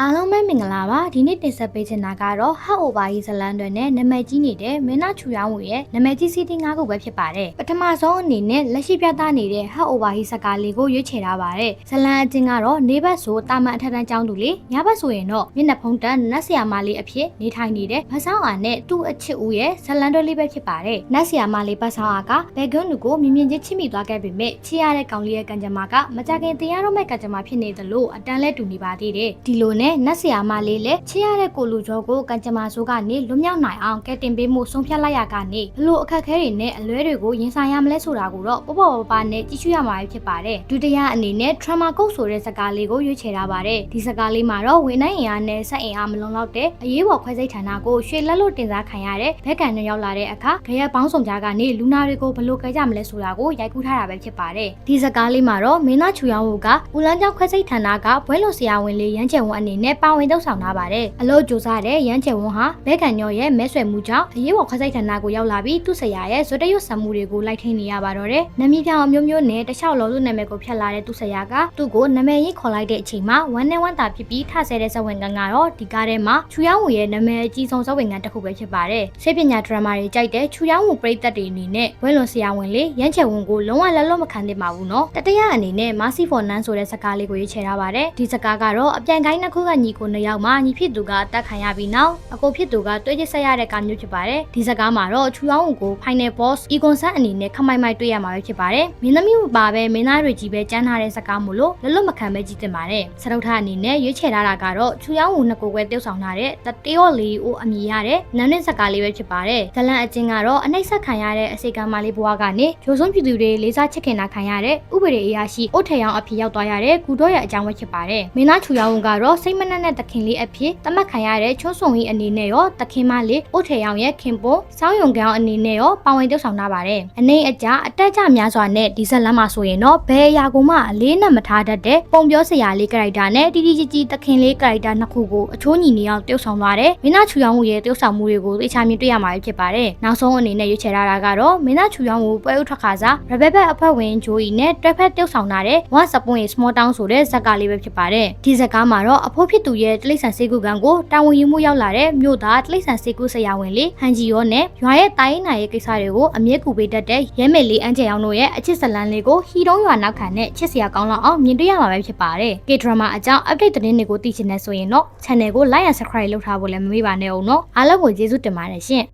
အားလုံးပဲမင်္ဂလာပါဒီနေ့တင်ဆက်ပေးချင်တာကတော့ Hot Over ရေးဇလန်တွေနဲ့နာမည်ကြီးနေတဲ့မင်းနာချူရောင်းဝေရဲ့နာမည်ကြီးစီးတီး၅ခုပဲဖြစ်ပါတယ်ပထမဆုံးအနေနဲ့လက်ရှိပြသနေတဲ့ Hot Over ရေးစကားလေးကိုရွေးချယ်ထားပါတယ်ဇလန်အချင်းကတော့နေဘက်ဆိုတာမန်အထက်တန်းကျောင်းသူလေးညဘက်ဆိုရင်တော့မျက်နှာဖုံးတန်းနတ်ဆရာမလေးအဖြစ်နေထိုင်နေတဲ့မဆောင်းအားနဲ့သူ့အချစ်ဦးရဲ့ဇလန်တွေလေးပဲဖြစ်ပါတယ်နတ်ဆရာမလေးပတ်ဆောင်းအားကဘယ်ကွန်းလူကိုမြင်မြင်ချင်းချစ်မိသွားခဲ့ပေမဲ့ချစ်ရတဲ့ကောင်လေးရဲ့ကံကြမ္မာကမကြခင်တရားတော့မဲ့ကံကြမ္မာဖြစ်နေသလိုအတန်းလဲတူနေပါသေးတယ်ဒီလိုနဲ့နတ်ဆရာမလေးလည်းချစ်ရတဲ့ကိုလူကျော်ကိုကံကြမ္မာဆိုးကနေလွတ်မြောက်နိုင်အောင်ကဲတင်ပေးမှုဆုံးဖြတ်လိုက်ရကနေဘလို့အခက်အခဲတွေနဲ့အလွဲတွေကိုရင်ဆိုင်ရမလဲဆိုတာကိုတော့ပေါ့ပေါ့ပါပါနဲ့ကြည့်ရှုရမှာဖြစ်ပါတယ်ဒုတိယအနေနဲ့ trauma code ဆိုတဲ့စကားလေးကိုရွေးချယ်ထားပါတယ်ဒီစကားလေးမှာတော့ဝန်နိုင်အင်အားနဲ့စက်အင်အားမလုံလောက်တဲ့အရေးပေါ်ခွဲစိတ်ဌာနကိုရွှေလက်လို့တင်စားခံရတဲ့ဘက်ကန်နဲ့ရောက်လာတဲ့အခါခရက်ပေါင်းဆောင်ကြားကနေလူနာတွေကိုဘလို့ကြကြမလဲဆိုတာကိုရိုက်ကူးထားတာပဲဖြစ်ပါတယ်ဒီစကားလေးမှာတော့မင်းသားချူရောင်းဝကဦးလန်းကျောင်းခွဲစိတ်ဌာနကဘွဲလို့ဆရာဝန်လေးရမ်းချယ်ဝန်အနေနဲ့ပါဝင်တုပ်ဆောင်ထားပါတယ်အလို့ကြိုးစားတဲ့ရမ်းချယ်ဝန်ဟာဘက်ကန်ညော်ရဲ့မဲဆွယ်မှုကြောင့်အရေးပေါ်ခွဲစိတ်ဌာနကိုရောက်လာပြီးသူ့ဆရာရဲ့ဇွတ်တရွတ်ဆံမှုတွေကိုလိုက်ထိန်နေရပါတော့တယ်နမီပြောင်အမျိုးမျိုးနဲ့တခြားလောသူနာမည်ကိုဖျက်လာတဲ့သူ့ဆရာကသူ့ကိုနာမည်ရေးခေါ်လိုက်တဲ့အချိန်မှာဝမ်းနဲ့ဝမ်းသာဖြစ်ပြီးထဆဲတဲ့ဇဝင်ကန်ကတော့ဒီကားထဲမှာချူယောင်းဝေရဲ့နာမည်အကြီးဆုံးဇဝင်ကန်တစ်ခုပဲဖြစ်ပါတယ်ဆေးပညာဒရမာတွေကြိုက်တဲ့ချူယောင်းဝေပရိသတ်တွေအနေနဲ့ဝဲလွန်ဆရာဝန်လေးရမ်းချယ်ဝန်ကိုလုံးဝလက်လွတ်မခံသင့်ပါဘူးနော်တတရအနေနဲ့ Mercy for Nan ဆိုတဲ့စကားလေးကိုရွေးချယ်ထားပါတယ်ဒီစကားကတော့အပြန်ကိုင်းနှစ်ခုကညီကိုနှစ်ယောက်မှညီဖြစ်သူကအသက်ခံရပြီးနောက်အကိုဖြစ်သူကတွေ့ချစ်ဆက်ရတဲ့ကာမျိုးဖြစ်ပါတယ်ဒီစကားမှာတော့ချူယောင်းဝကို Final Boss Egon San အနေနဲ့ခမိုင်မိုက်တွေ့ရမှာပဲဖြစ်ပါတယ်မင်းသမီးမပါပဲမင်းသားတွေကြီးပဲကြမ်းထားတဲ့စကားမို့လို့လက်လွတ်မခံပဲကြည့်တင်ပါတယ်စရုပ်ထအနေနဲ့ရွေးချယ်ထားတာကတော့ချူယောင်းဝနှစ်ကိုပဲ tiêu ဆောင်ထားတဲ့တတေော့လေးကိုအမည်ရတဲ့နန်းနစ်စကားလေးပဲဖြစ်ပါတယ်ဇလန်အချင်းကတော့အနှိမ့်ဆက်ခံရတဲ့အစိကံမလေးဘွားကနေဂျိုးစုံပြည်သူတွေလေးစားချစ်ခင်တာခံရတဲ့ဥပဒေအရာရှိအိုထေရောင်အဖြစ်ရောက်သွားရတဲ့ကုတော့ရဲ့အကြောင်းပဲဖြစ်ပါတယ်မင်းသားချူယောင်းကတော့စိတ်မနှက်နဲ့တခင်လေးအဖြစ်တမတ်ခံရတဲ့ချွန်းစုံကြီးအနေနဲ့ရောတခင်မလေးအိုထေရောင်ရဲ့ခင်ပွန်းစောင်းယုံကောင်အနေနဲ့ရောပါဝင် tiêu ဆောင်ထားပါတယ်အနေအကျအတက်ကြများစွာနဲ့ဒီဇက်လမ်းမှာဆိုရင်တော့ဘယ်အရာကိုမှအလေးနဲ့မထားတတ်တဲ့ပုံပြောစရာလေးကရိုက်တာနဲ့တီတီကြီးကြီးတခင်လေးကရိုက်တာနှစ်ခုကိုအချိုးညီနေအောင် tiêu ဆောင်သွားတယ်မင်းသားချူယောင်းရဲ့ tiêu ဆောင်မှုတွေကိုသိချာမြင်တွေ့ရမှာဖြစ်ပါတယ်နောက်ဆုံးအနေနဲ့ရွေးချယ်ထားတာကတော့မင်းသားချူယောင်းကိုပွဲဥထွက်ခါစားရဘက်ဘက်အဖွဲ့ဝင်ဂျိုအီနဲ့တွဲဖက် tiêu ဆောင်ထားတဲ့ One Spoon Small Town ဆိုတဲ့ဇက်ကလေးပဲဖြစ်ပါတယ်ဒီဇက်ကားမှာတော့အဖိုးဖြစ်သူရဲ့တိရစ္ဆာန်စေကူကံကိုတာဝန်ယူမှုရောက်လာတဲ့မြို့သားတိရစ္ဆာန်စေကူဆရာဝန်လေးဟန်ဂျီယောနဲ့ရွာရဲ့တိုင်းနာရဲ့ကိစ္စတွေကိုအမြဲကူပေးတတ်တဲ့ရဲမယ်လေးအန်ချေအောင်တို့ရဲ့အချစ်ဇလန်းလေးကိုဟီတုံးရွာနောက်ခံနဲ့ချစ်စရာကောင်းလောက်အောင်မြင်တွေ့ရမှာပဲဖြစ်ပါတယ်။ K-drama အကြောင်း update သတင်းတွေကိုသိချင်တဲ့ဆိုရင်တော့ channel ကို like and subscribe လုပ်ထားဖို့လည်းမမေ့ပါနဲ့အောင်နော်အားလုံးကိုကျေးဇူးတင်ပါတယ်ရှင်။